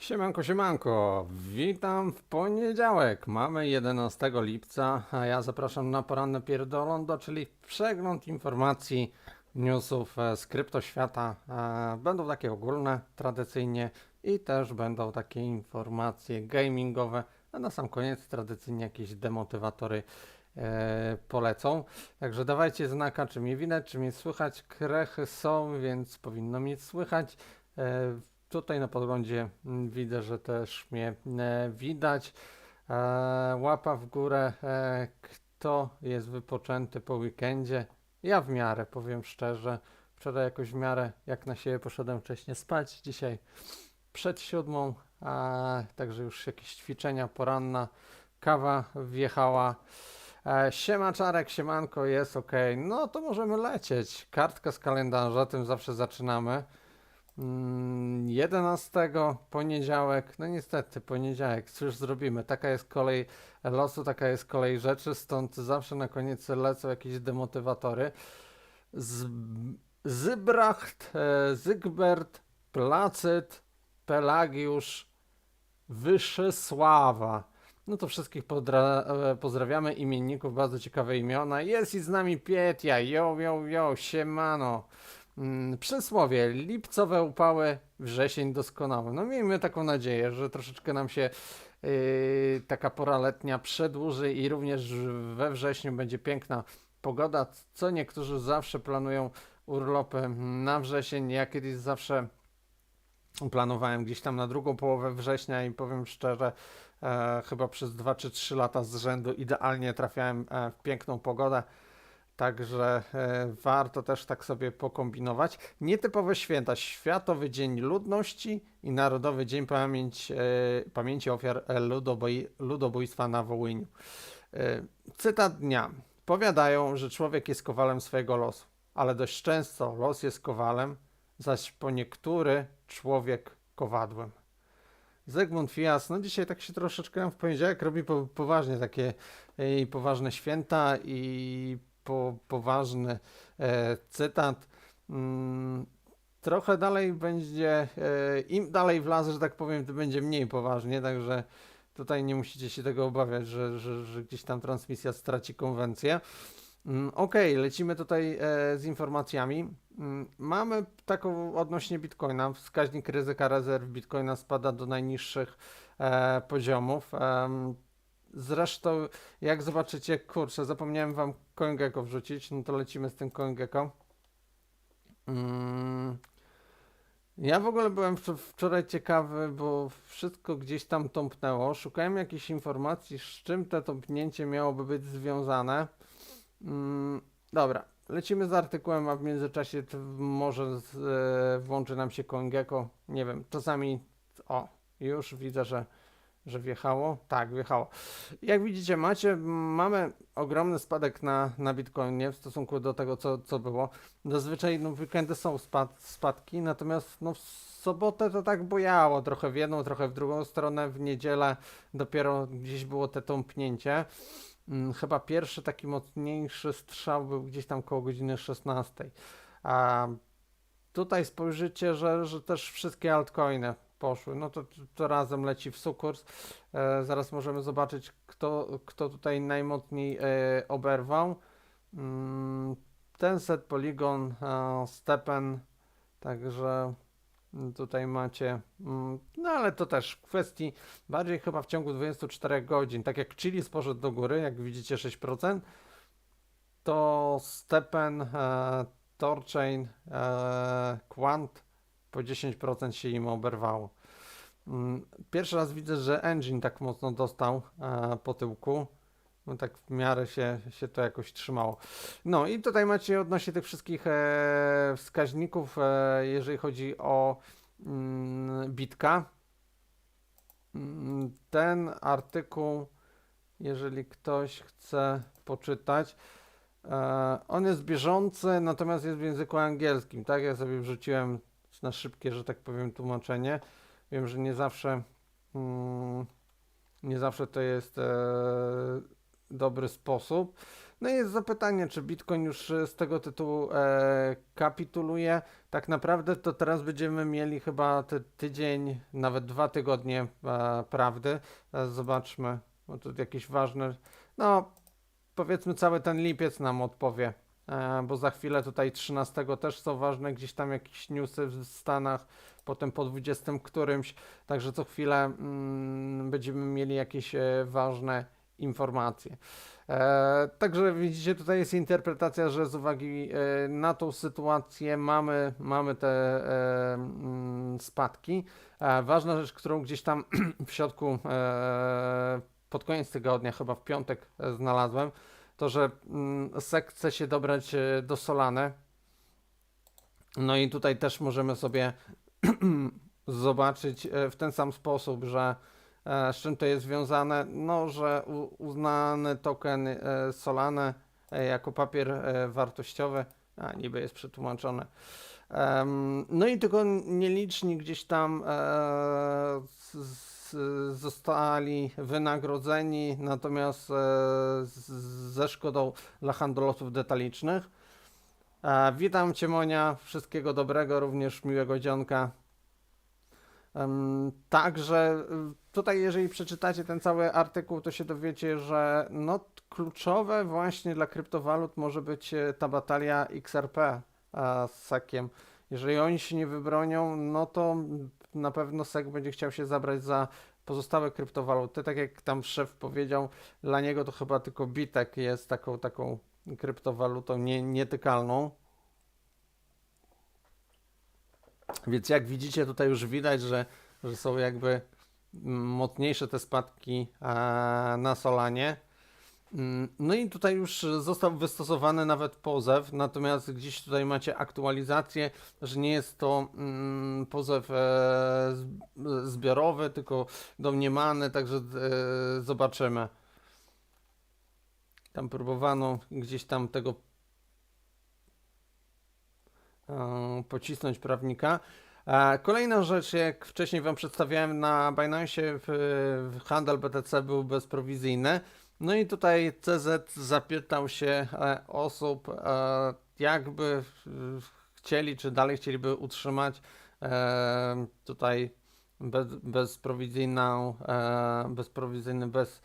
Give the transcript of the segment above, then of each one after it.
Siemanko, siemanko, witam w poniedziałek. Mamy 11 lipca, a ja zapraszam na poranne pierdolondo, czyli przegląd informacji, newsów e, z kryptoświata. E, Będą takie ogólne, tradycyjnie i też będą takie informacje gamingowe, a na sam koniec tradycyjnie jakieś demotywatory e, polecą. Także dawajcie znaka, czy mnie widać, czy mnie słychać. Krechy są, więc powinno mnie słychać. Tutaj na podglądzie mm, widzę, że też mnie e, widać. E, łapa w górę. E, kto jest wypoczęty po weekendzie? Ja w miarę, powiem szczerze. Wczoraj jakoś w miarę, jak na siebie poszedłem wcześniej spać. Dzisiaj przed siódmą, a, także już jakieś ćwiczenia poranna. Kawa wjechała. Siema Czarek, siemanko, jest ok. No to możemy lecieć. Kartka z kalendarza, tym zawsze zaczynamy. Mm, 11 poniedziałek, no niestety poniedziałek, cóż zrobimy, taka jest kolej losu, taka jest kolej rzeczy, stąd zawsze na koniec lecą jakieś demotywatory. Z, Zybracht, e, Zygbert, Placyt, Pelagiusz, Wyszysława. No to wszystkich e, pozdrawiamy, imienników, bardzo ciekawe imiona. Jest i z nami Pietia, yo, yo, yo, siemano. Mm, Przysłowie, lipcowe upały, wrzesień doskonały. No miejmy taką nadzieję, że troszeczkę nam się yy, taka pora letnia przedłuży i również we wrześniu będzie piękna pogoda, co niektórzy zawsze planują urlopy na wrzesień. Ja kiedyś zawsze planowałem gdzieś tam na drugą połowę września i powiem szczerze, e, chyba przez 2 czy 3 lata z rzędu idealnie trafiałem e, w piękną pogodę. Także e, warto też tak sobie pokombinować. Nietypowe święta. Światowy Dzień Ludności i Narodowy Dzień Pamięć, e, Pamięci Ofiar ludoboj, Ludobójstwa na Wołyniu. E, cytat dnia. Powiadają, że człowiek jest kowalem swojego losu, ale dość często los jest kowalem, zaś po niektóry człowiek kowadłem. Zygmunt Fias, no dzisiaj tak się troszeczkę w poniedziałek robi po, poważnie takie poważne święta i po, poważny e, cytat. Mm, trochę dalej będzie, e, im dalej w las, że tak powiem, to będzie mniej poważnie, także tutaj nie musicie się tego obawiać, że, że, że gdzieś tam transmisja straci konwencję. Mm, Okej, lecimy tutaj e, z informacjami. Mm, Mamy taką odnośnie Bitcoina. Wskaźnik ryzyka rezerw Bitcoina spada do najniższych e, poziomów. Em, Zresztą, jak zobaczycie, kurczę, zapomniałem wam CoinGecko wrzucić, no to lecimy z tym CoinGecko. Mm. Ja w ogóle byłem wczo- wczoraj ciekawy, bo wszystko gdzieś tam tąpnęło. Szukałem jakichś informacji, z czym to tąpnięcie miałoby być związane. Mm, dobra, lecimy z artykułem, a w międzyczasie może z, e, włączy nam się CoinGecko. Nie wiem, czasami... O, już widzę, że że wjechało? Tak, wjechało. Jak widzicie, macie, mamy ogromny spadek na, na Bitcoinie w stosunku do tego, co, co było. Zazwyczaj no, w weekendy są spad, spadki, natomiast no, w sobotę to tak bojało, trochę w jedną, trochę w drugą stronę. W niedzielę dopiero gdzieś było te tąpnięcie. Mm, Chyba pierwszy taki mocniejszy strzał był gdzieś tam koło godziny 16. A tutaj spojrzycie, że, że też wszystkie altcoiny poszły. No to, to razem leci w sukurs. E, zaraz możemy zobaczyć, kto, kto tutaj najmocniej e, oberwał. Mm, ten set Polygon, e, Stepen, także tutaj macie. Mm, no ale to też kwestii bardziej chyba w ciągu 24 godzin. Tak jak Chili poszedł do góry, jak widzicie 6%, to Stepen, e, Torchain, e, Quant po 10% się im oberwało. Mm, Pierwszy raz widzę, że engine tak mocno dostał e, po tyłku. No tak w miarę się, się to jakoś trzymało. No i tutaj macie odnośnie tych wszystkich e, wskaźników, e, jeżeli chodzi o mm, bitka. Mm, Ten artykuł, jeżeli ktoś chce poczytać, on jest bieżący, natomiast jest w języku angielskim, tak? Ja sobie wrzuciłem na szybkie, że tak powiem, tłumaczenie. Wiem, że nie zawsze mm, nie zawsze to jest e, dobry sposób. No i jest zapytanie, czy Bitcoin już e, z tego tytułu e, kapituluje. Tak naprawdę to teraz będziemy mieli chyba ty, tydzień, nawet dwa tygodnie e, prawdy. E, zobaczmy, bo tu jakieś ważne, no powiedzmy cały ten lipiec nam odpowie. E, bo za chwilę tutaj 13 też są ważne gdzieś tam jakieś newsy w Stanach, potem po 20 którymś, także co chwilę mm, będziemy mieli jakieś e, ważne informacje. E, także widzicie, tutaj jest interpretacja, że z uwagi na tą sytuację mamy, mamy te mm, spadki. Ważna rzecz, którą gdzieś tam w środku, pod koniec tygodnia, chyba w piątek znalazłem, to, że mm, SEC chce się dobrać e, do Solany. No i tutaj też możemy sobie zobaczyć e, w ten sam sposób, że e, z czym to jest związane, no, że uznany token Solana e, jako papier wartościowy, a niby jest przetłumaczone. No i tylko nieliczni gdzieś tam z, zostali wynagrodzeni, natomiast e, ze szkodą dla handlowców detalicznych. E, witam Cię Monia, wszystkiego dobrego, również miłego dzionka. Także y, tutaj, jeżeli przeczytacie ten cały artykuł, to się dowiecie, że no, kluczowe właśnie dla kryptowalut może być e, ta batalia XRP z SEC-iem. Jeżeli oni się nie wybronią, no to na pewno SEC będzie chciał się zabrać za pozostałe kryptowaluty. Tak jak tam szef powiedział, dla niego to chyba tylko Bitek jest taką, taką kryptowalutą nie, nietykalną. Więc jak widzicie, tutaj już widać, że, że są jakby mocniejsze te spadki na Solanie. Mm, No i tutaj już został wystosowany nawet pozew, natomiast gdzieś tutaj macie aktualizację, że nie jest to mm, pozew e, zbiorowy, tylko domniemany, także e, zobaczymy. Tam próbowano gdzieś tam tego e, pocisnąć prawnika. Kolejna rzecz, jak wcześniej Wam przedstawiałem na Binance, w handel BTC był bezprowizyjny. No i tutaj CZ zapytał się e, osób, e, jakby e, chcieli, czy dalej chcieliby utrzymać tutaj bez, bezprowizyjną, bezprowizyjny, bez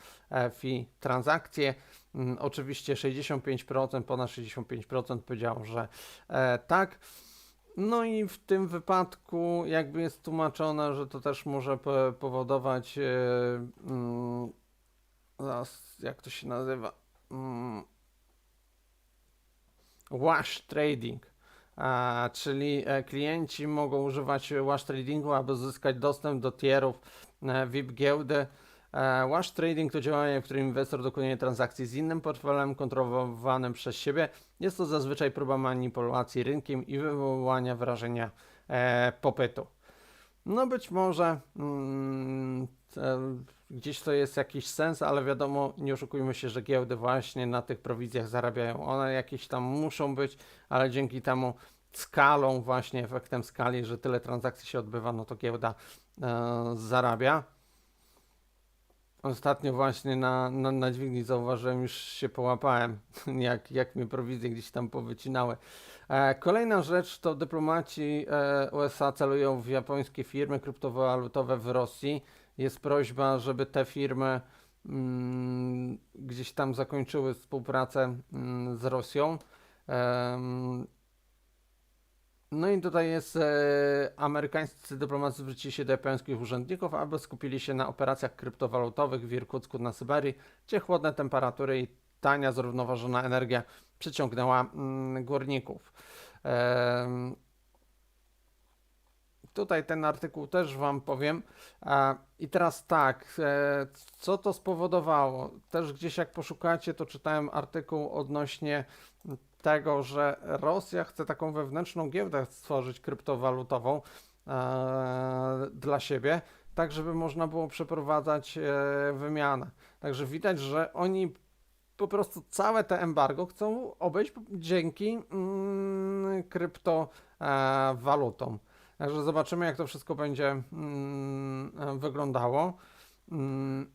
fee transakcje. Mm, Oczywiście 65%, ponad 65% powiedział, że tak. No i w tym wypadku jakby jest tłumaczone, że to też może po- powodować, mm, zaraz, jak to się nazywa, mm, wash trading. A, czyli e, klienci mogą używać wash tradingu, aby uzyskać dostęp do tierów e, VIP giełdy. E, Wash trading to działanie, w którym inwestor dokonuje transakcji z innym portfelem kontrolowanym przez siebie. Jest to zazwyczaj próba manipulacji rynkiem i wywołania wrażenia e, popytu. No być może mm, gdzieś to jest jakiś sens, ale wiadomo, nie oszukujmy się, że giełdy właśnie na tych prowizjach zarabiają. One jakieś tam muszą być, ale dzięki temu skalą, właśnie efektem skali, że tyle transakcji się odbywa, no to giełda e, zarabia. Ostatnio właśnie na, na, na dźwigni zauważyłem, już się połapałem, jak, jak mnie prowizje gdzieś tam powycinały. E, kolejna rzecz to dyplomaci e, USA celują w japońskie firmy kryptowalutowe w Rosji. Jest prośba, żeby te firmy mm, gdzieś tam zakończyły współpracę mm, z Rosją. No i tutaj jest, e, amerykańscy dyplomacy zwrócili się do japońskich urzędników, aby skupili się na operacjach kryptowalutowych w Irkucku na Syberii, gdzie chłodne temperatury i tania, zrównoważona energia przyciągnęła mm, górników. Tutaj ten artykuł też Wam powiem. I teraz tak, e, co to spowodowało? Też gdzieś jak poszukacie, to czytałem artykuł odnośnie tego, że Rosja chce taką wewnętrzną giełdę stworzyć kryptowalutową e, dla siebie, tak żeby można było przeprowadzać e, wymianę. Także widać, że oni po prostu całe te embargo chcą obejść dzięki mm, kryptowalutom. Także zobaczymy, jak to wszystko będzie mm, wyglądało. Mm,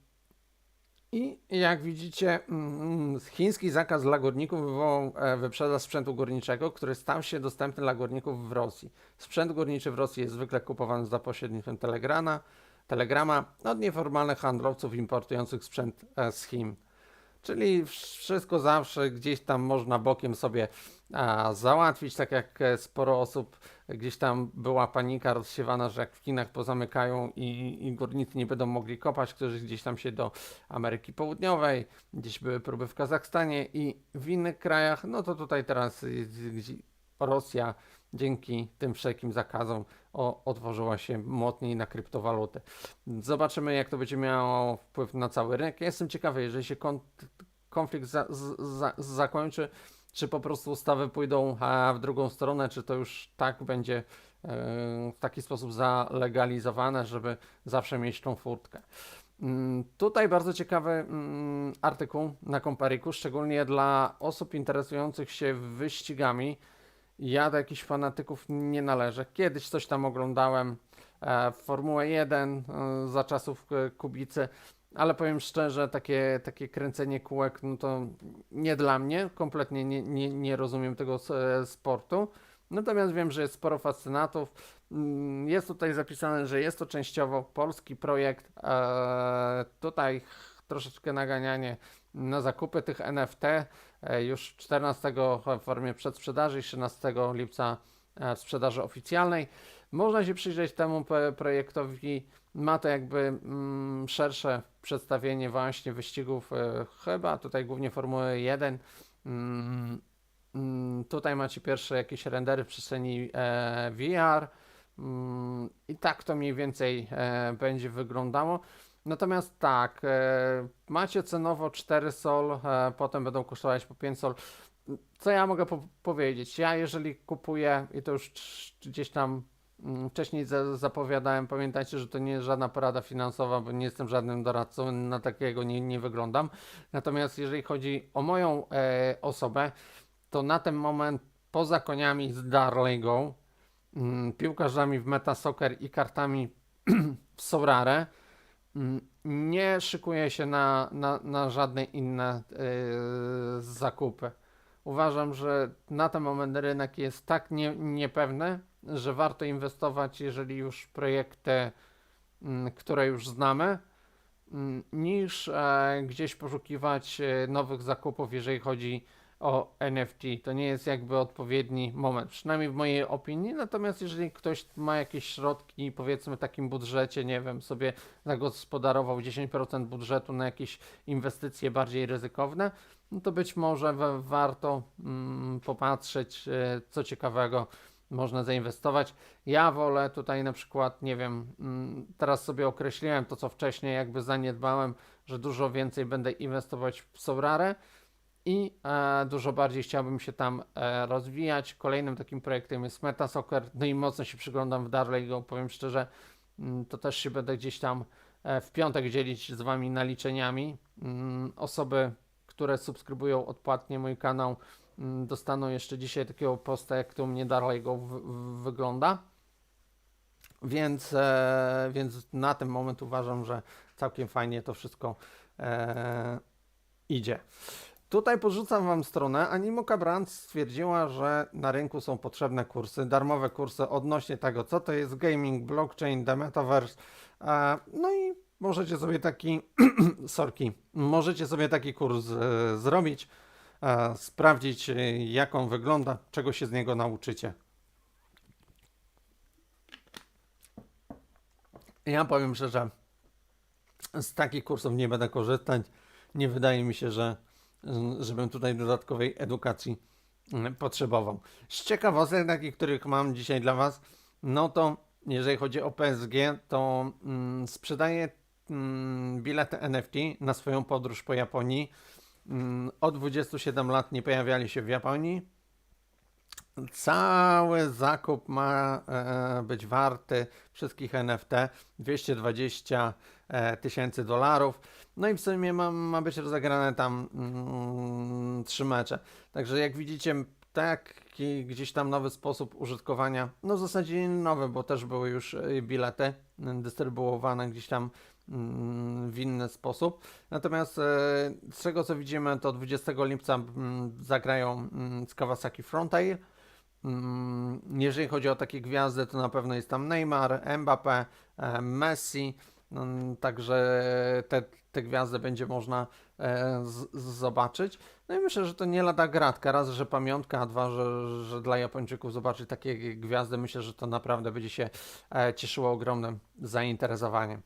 I jak widzicie, mm, chiński zakaz dla górników wywołał e, wyprzedaż sprzętu górniczego, który stał się dostępny dla górników w Rosji. Sprzęt górniczy w Rosji jest zwykle kupowany za pośrednictwem Telegrana, Telegrama od nieformalnych handlowców importujących sprzęt e, z Chin. Czyli wszystko zawsze gdzieś tam można bokiem sobie załatwić, tak jak e, sporo osób gdzieś tam była panika rozsiewana, że jak w Chinach pozamykają i, i górnicy nie będą mogli kopać, którzy gdzieś tam się do Ameryki Południowej, gdzieś były próby w Kazachstanie i w innych krajach, no to tutaj teraz Rosja dzięki tym wszelkim zakazom o, otworzyła się mocniej na kryptowaluty. Zobaczymy, jak to będzie miało wpływ na cały rynek. Ja jestem ciekawy, jeżeli się kon, konflikt za, z, za, zakończy, czy po prostu ustawy pójdą w drugą stronę, czy to już tak będzie e, w taki sposób zalegalizowane, żeby zawsze mieć tą furtkę. Mm, Tutaj bardzo ciekawy mm, artykuł na Kompariku, szczególnie dla osób interesujących się wyścigami. Ja do jakichś fanatyków nie należę. Kiedyś coś tam oglądałem e, Formułę 1 e, za czasów Kubicy, ale powiem szczerze, takie, takie kręcenie kółek, no to nie dla mnie, kompletnie nie, nie, nie rozumiem tego e, sportu. Natomiast wiem, że jest sporo fascynatów. Mm, Jest tutaj zapisane, że jest to częściowo polski projekt. E, tutaj troszeczkę naganianie na zakupy tych NFT. E, już 14 w formie przedsprzedaży i 13 lipca e, w sprzedaży oficjalnej. Można się przyjrzeć temu projektowi. Ma to jakby mm, szersze przedstawienie właśnie wyścigów, e, chyba tutaj głównie Formuły 1. Mm, mm, tutaj macie pierwsze jakieś rendery w przestrzeni e, VR. Mm, I tak to mniej więcej e, będzie wyglądało. Natomiast tak, macie cenowo 4 sol, potem będą kosztować po 5 sol. Co ja mogę po powiedzieć? Ja jeżeli kupuję, i to już gdzieś tam wcześniej za zapowiadałem, pamiętajcie, że to nie jest żadna porada finansowa, bo nie jestem żadnym doradcą, na takiego nie, nie wyglądam. Natomiast jeżeli chodzi o moją e, osobę, to na ten moment poza koniami z Darlego, mm, piłkarzami w Metasoccer i kartami w Sorare, Mm, Nie szykuję się na, na, na żadne inne yy, zakupy. Uważam, że na ten moment rynek jest tak nie, niepewny, że warto inwestować, jeżeli już projekty, mm, które już znamy, mm, niż e, gdzieś poszukiwać e, nowych zakupów, jeżeli chodzi o NFT. To nie jest jakby odpowiedni moment, przynajmniej w mojej opinii. Natomiast jeżeli ktoś ma jakieś środki, powiedzmy w takim budżecie, nie wiem, sobie zagospodarował 10% budżetu na jakieś inwestycje bardziej ryzykowne, no to być może wa- warto mm, popatrzeć, e, co ciekawego można zainwestować. Ja wolę tutaj na przykład, nie wiem, mm, teraz sobie określiłem to, co wcześniej jakby zaniedbałem, że dużo więcej będę inwestować w Sorare i e, dużo bardziej chciałbym się tam e, rozwijać. Kolejnym takim projektem jest Metasoccer, no i mocno się przyglądam w Darlego, powiem szczerze, mm, to też się będę gdzieś tam e, w piątek dzielić z Wami naliczeniami. Mm, Osoby, które subskrybują odpłatnie mój kanał, dostaną jeszcze dzisiaj takiego posta, jak to u mnie Darlego wygląda. Więc, e, więc na ten moment uważam, że całkiem fajnie to wszystko e, idzie. Tutaj porzucam Wam stronę. Animoka Brand stwierdziła, że na rynku są potrzebne kursy, darmowe kursy odnośnie tego, co to jest gaming, blockchain, metaverse. E, no i możecie sobie taki, sorki, możecie sobie taki kurs e, zrobić, sprawdzić, e, jak on wygląda, czego się z niego nauczycie. Ja powiem szczerze, z takich kursów nie będę korzystać. Nie wydaje mi się, że żebym tutaj dodatkowej edukacji mm, potrzebował. Z ciekawostek takich, których mam dzisiaj dla Was, no to jeżeli chodzi o PSG, to mm, sprzedaję mm, bilety NFT na swoją podróż po Japonii. Mm, od 27 lat nie pojawiali się w Japonii. Cały zakup ma e, być warty wszystkich NFT 220 e, tysięcy dolarów. No i w sumie ma, ma być rozegrane tam mm, trzy mecze. Także jak widzicie, taki gdzieś tam nowy sposób użytkowania, no w zasadzie nowy, bo też były już e, bilety mm, dystrybuowane gdzieś tam mm, w inny sposób. Natomiast e, z tego co widzimy, to 20 lipca mm, zagrają mm, z Kawasaki Frontier. Mm, Jeżeli chodzi o takie gwiazdy, to na pewno jest tam Neymar, Mbappé, e, Messi. Mm, Także te, te gwiazdy będzie można e, z, z zobaczyć. No i myślę, że to nie lada gratka. Raz, że pamiątka, a dwa, że, że dla Japończyków zobaczyć takie gwiazdy, myślę, że to naprawdę będzie się cieszyło ogromnym zainteresowaniem.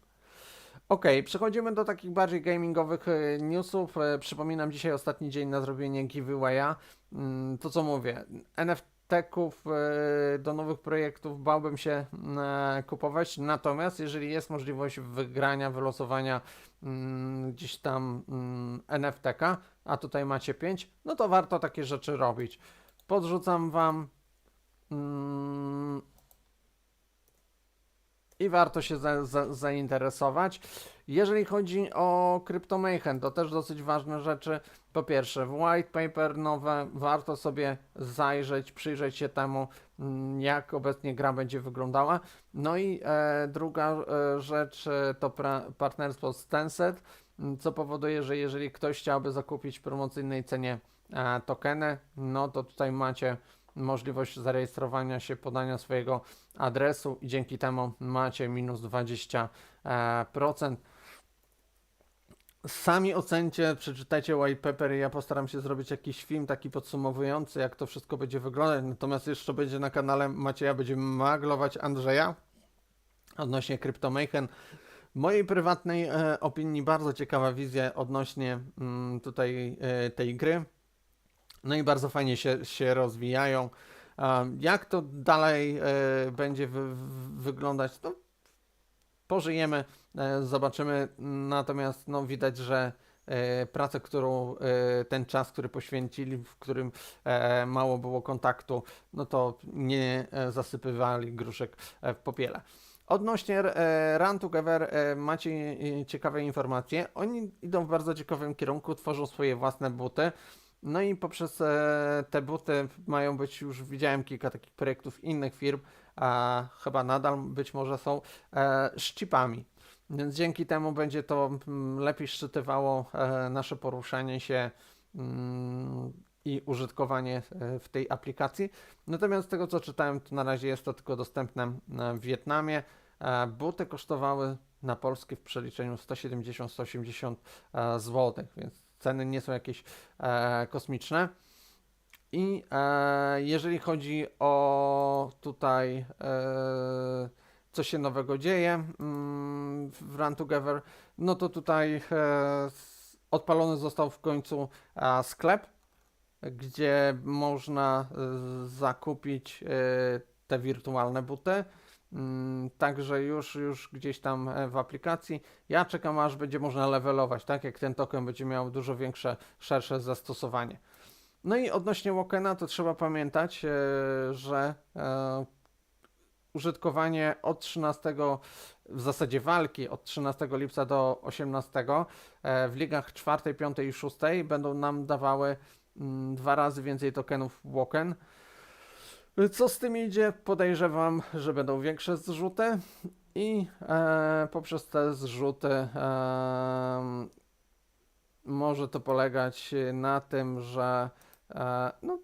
Okej, przechodzimy do takich bardziej gamingowych e, newsów. E, Przypominam, dzisiaj ostatni dzień na zrobienie giveawaya. Mm, To co mówię, NFT-ków e, do nowych projektów bałbym się e, kupować, natomiast jeżeli jest możliwość wygrania, wylosowania mm, gdzieś tam mm, NFT-ka, a tutaj macie 5, no to warto takie rzeczy robić. Podrzucam Wam mm, i warto się za, za, zainteresować. Jeżeli chodzi o CryptoMayhem, to też dosyć ważne rzeczy. Po pierwsze, white paper nowe, warto sobie zajrzeć, przyjrzeć się temu, mm, jak obecnie gra będzie wyglądała. No i e, druga e, rzecz e, to pra, partnerstwo z Tencent, m, co powoduje, że jeżeli ktoś chciałby zakupić w promocyjnej cenie e, tokeny, no to tutaj macie możliwość zarejestrowania się, podania swojego adresu i dzięki temu macie minus 20%. e, procent. Sami ocencie, przeczytajcie white paper i ja postaram się zrobić jakiś film taki podsumowujący, jak to wszystko będzie wyglądać. Natomiast jeszcze będzie na kanale Macieja, będziemy maglować Andrzeja odnośnie CryptoMayhem. Mojej prywatnej e, opinii bardzo ciekawa wizja odnośnie mm, tutaj e, tej gry. No i bardzo fajnie się, się rozwijają. Jak to dalej e, będzie wy, wy- wyglądać, to pożyjemy, e, zobaczymy. Natomiast no, widać, że e, pracę, którą ten czas, który poświęcili, w którym mało było kontaktu, no to nie zasypywali gruszek w popiele. Odnośnie Run Together macie ciekawe informacje. Oni idą w bardzo ciekawym kierunku, tworzą swoje własne buty. No i poprzez e, te buty mają być, już widziałem kilka takich projektów innych firm, a chyba nadal być może są, e, szcipami. Więc dzięki temu będzie to mm, lepiej szczytywało e, nasze poruszanie się mm, i użytkowanie w tej aplikacji. Natomiast z tego co czytałem, to na razie jest to tylko dostępne w Wietnamie. Buty kosztowały na polskie w przeliczeniu 170-180 zł, więc ceny nie są jakieś e, kosmiczne. I e, jeżeli chodzi o tutaj, e, co się nowego dzieje mm, w Run Together, no to tutaj e, odpalony został w końcu e, sklep, gdzie można e, zakupić e, te wirtualne buty. Mm, Także już, już gdzieś tam e, w aplikacji. Ja czekam aż będzie można levelować, tak? Jak ten token będzie miał dużo większe, szersze zastosowanie. No i odnośnie Wokena to trzeba pamiętać, e, że e, użytkowanie od 13, w zasadzie walki od 13 lipca do 18 e, w ligach 4, 5 i 6 będą nam dawały mm, dwa razy więcej tokenów Woken. Co z tym idzie? Podejrzewam, że będą większe zrzuty i e, poprzez te zrzuty em, może to polegać na tym, że e, no,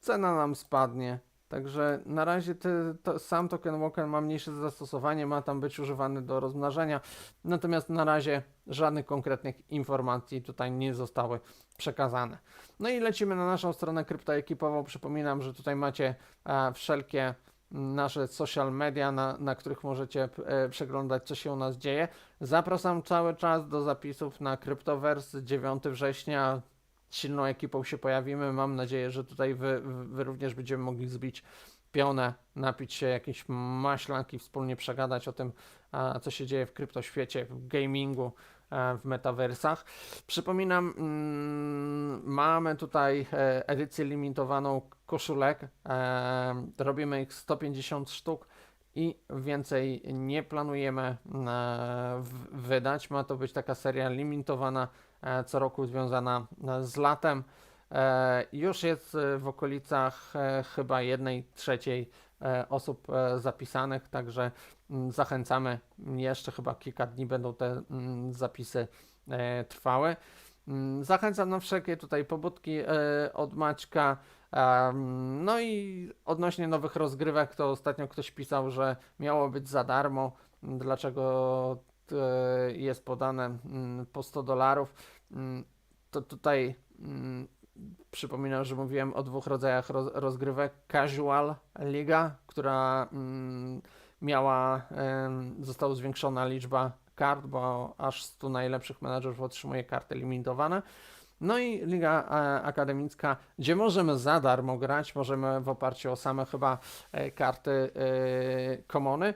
cena nam spadnie. Także na razie ty, to, sam token Woken ma mniejsze zastosowanie, ma tam być używany do rozmnażania, natomiast na razie żadnych konkretnych informacji tutaj nie zostały przekazane. No i lecimy na naszą stronę kryptoekipową. Przypominam, że tutaj macie e, wszelkie nasze social media, na, na których możecie e, przeglądać, co się u nas dzieje. Zapraszam cały czas do zapisów na Cryptoverse 9 września. Silną ekipą się pojawimy. Mam nadzieję, że tutaj wy, wy również będziemy mogli zbić pionę, napić się jakiejś maślanki, wspólnie przegadać o tym, co się dzieje w kryptoświecie, w gamingu, e, w metaversach. Przypominam, mm, mamy tutaj e, edycję limitowaną koszulek. E, robimy ich 150 sztuk i więcej nie planujemy wydać. Ma to być taka seria limitowana co roku związana e, z latem. E, już jest e, w okolicach e, chyba jednej trzeciej e, osób e, zapisanych, także mm, zachęcamy. Jeszcze chyba kilka dni będą te mm, zapisy e, trwały. Mm, Zachęcam na wszelkie tutaj pobudki e, od Maćka. No i odnośnie nowych rozgrywek, to ostatnio ktoś pisał, że miało być za darmo. Dlaczego e, jest podane mm, po 100 dolarów? Mm, To tutaj mm, przypominam, że mówiłem o dwóch rodzajach roz, rozgrywek. Casual Liga, która mm, miała, została zwiększona liczba kart, bo aż 100 najlepszych menadżerów otrzymuje karty limitowane. No i Liga e, Akademicka, gdzie możemy za darmo grać, możemy w oparciu o same chyba e, karty e, komony,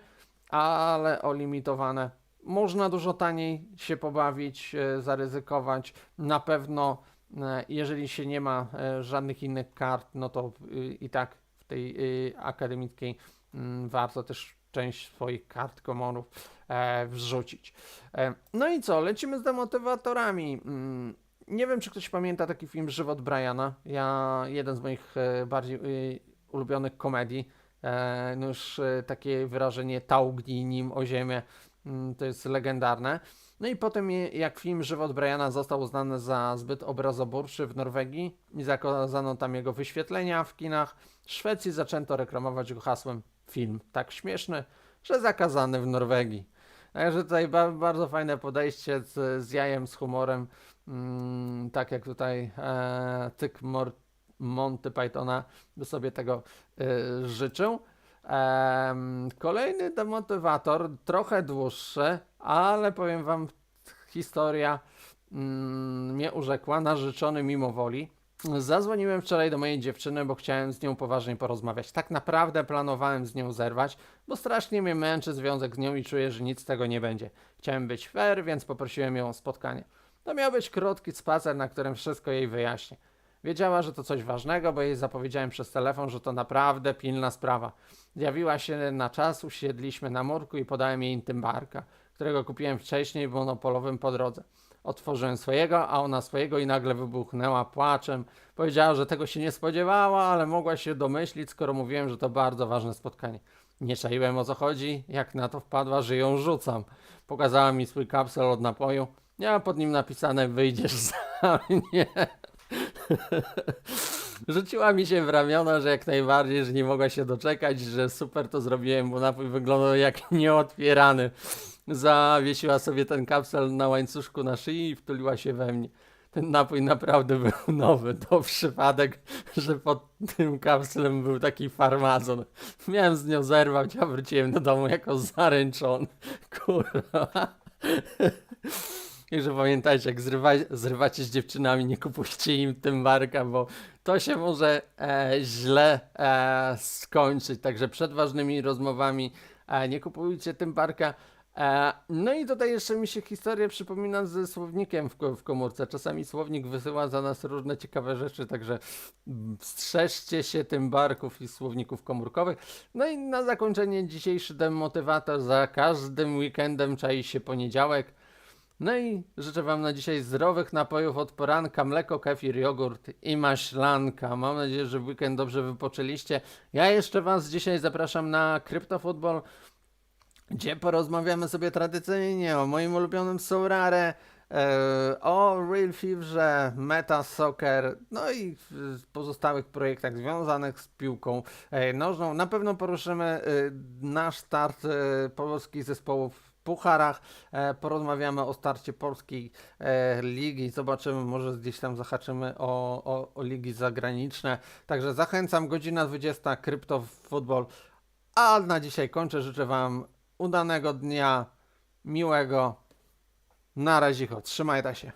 ale o limitowane. Można dużo taniej się pobawić, e, zaryzykować. Na pewno, e, jeżeli się nie ma e, żadnych innych kart, no to i tak w tej akademickiej mm, warto też część swoich kart komonów e, wrzucić. No i co, lecimy z demotywatorami. Mm, nie wiem, czy ktoś pamięta taki film Żywot Briana. Ja, jeden z moich bardziej ulubionych komedii. No już takie wyrażenie tałgnij nim o ziemię, to jest legendarne. No i potem, jak film Żywot Briana został uznany za zbyt obrazoburczy w Norwegii i zakazano tam jego wyświetlenia w kinach, w Szwecji zaczęto reklamować go hasłem film tak śmieszny, że zakazany w Norwegii. Także tutaj ba bardzo fajne podejście z, z jajem, z humorem, mm, tak jak tutaj e, tyk Mor Monty Pythona by sobie tego e, życzył. Kolejny demotywator, trochę dłuższy, ale powiem wam, historia mm, mnie urzekła, narzeczony mimo woli. Zadzwoniłem wczoraj do mojej dziewczyny, bo chciałem z nią poważnie porozmawiać. Tak naprawdę planowałem z nią zerwać, bo strasznie mnie męczy związek z nią i czuję, że nic z tego nie będzie. Chciałem być fair, więc poprosiłem ją o spotkanie. To miał być krótki spacer, na którym wszystko jej wyjaśnię. Wiedziała, że to coś ważnego, bo jej zapowiedziałem przez telefon, że to naprawdę pilna sprawa. Zjawiła się na czas, usiedliśmy na murku i podałem jej tymbarka, którego kupiłem wcześniej w monopolowym po drodze. Otworzyłem swojego, a ona swojego i nagle wybuchnęła płaczem. Powiedziała, że tego się nie spodziewała, ale mogła się domyślić, skoro mówiłem, że to bardzo ważne spotkanie. Nie czaiłem o co chodzi, jak na to wpadła, że ją rzucam. Pokazała mi swój kapsel od napoju. Miała pod nim napisane wyjdziesz za mnie. Rzuciła mi się w ramiona, że jak najbardziej, że nie mogła się doczekać, że super to zrobiłem, bo napój wyglądał jak nieotwierany. Zawiesiła sobie ten kapsel na łańcuszku na szyi i wtuliła się we mnie. Ten napój naprawdę był nowy. To przypadek, że pod tym kapslem był taki farmazon. Miałem z nią zerwać, a wróciłem do domu jako zaręczony. Kurwa. I że pamiętajcie, jak zrywa, zrywacie z dziewczynami, nie kupujcie im tym barka, bo to się może e, źle e, skończyć. Także przed ważnymi rozmowami e, nie kupujcie tym barka. E, no i tutaj jeszcze mi się historia przypomina ze słownikiem w, w komórce. Czasami słownik wysyła za nas różne ciekawe rzeczy, także strzeżcie się tym barków i słowników komórkowych. No i na zakończenie dzisiejszy demotywator. Za każdym weekendem czai się poniedziałek. No i życzę Wam na dzisiaj zdrowych napojów od poranka, mleko, kefir, jogurt i maślanka. Mam nadzieję, że w weekend dobrze wypoczęliście. Ja jeszcze Was dzisiaj zapraszam na CryptoFootball, gdzie porozmawiamy sobie tradycyjnie o moim ulubionym Sourare, e, o Real Feverze, Meta Soccer, no i pozostałych projektach związanych z piłką e, nożną. Na pewno poruszymy e, nasz start polskich zespołów pucharach, e, porozmawiamy o starcie polskiej e, ligi, zobaczymy, może gdzieś tam zahaczymy o, o, o ligi zagraniczne. Także zachęcam, godzina 20, Krypto Football. A na dzisiaj kończę, życzę Wam udanego dnia, miłego. Na razie, trzymajcie się.